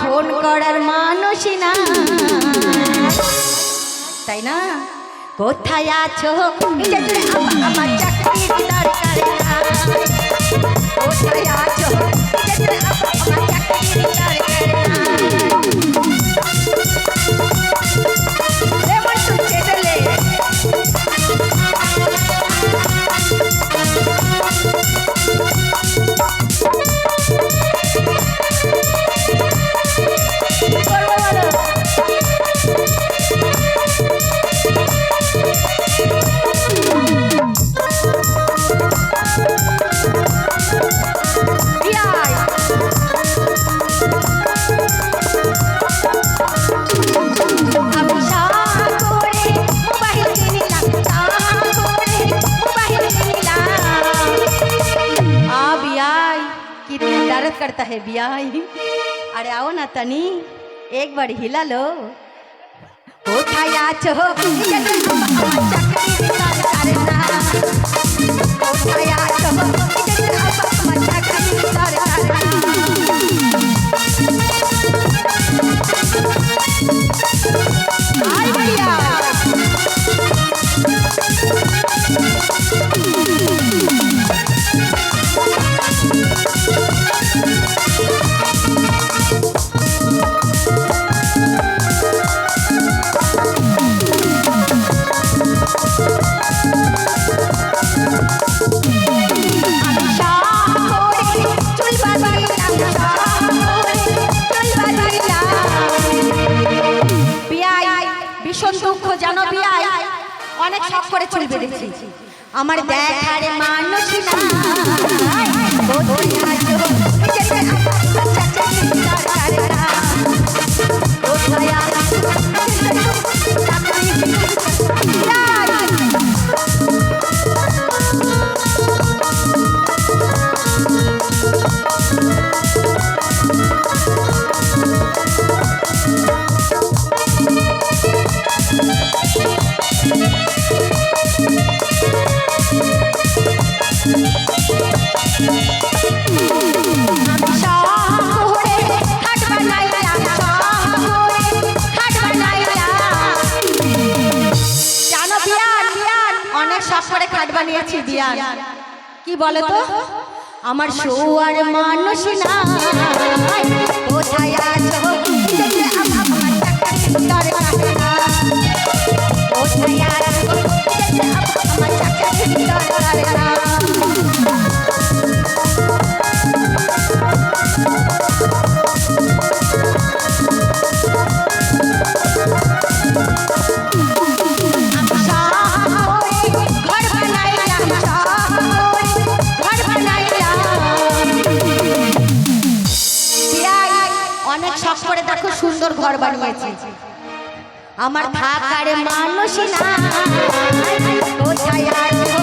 Phone করার মানুষই না। তাই না? কোথায় আছো? আমার करता है बिया अरे आओ ना तनी एक बार हिला लो। हो खाया অনেক শখ করে চলে বেড়েছি আমার দেখার মানুষ না সাপরে খাট বানিয়েছি দিয়ার কি বলো তো? আমার শোয়ার মানুষ না কোথায় আছো? আমার সুন্দর ঘর বানিয়েছি। আমার থাকার মানুষ না। কোথায় আছে?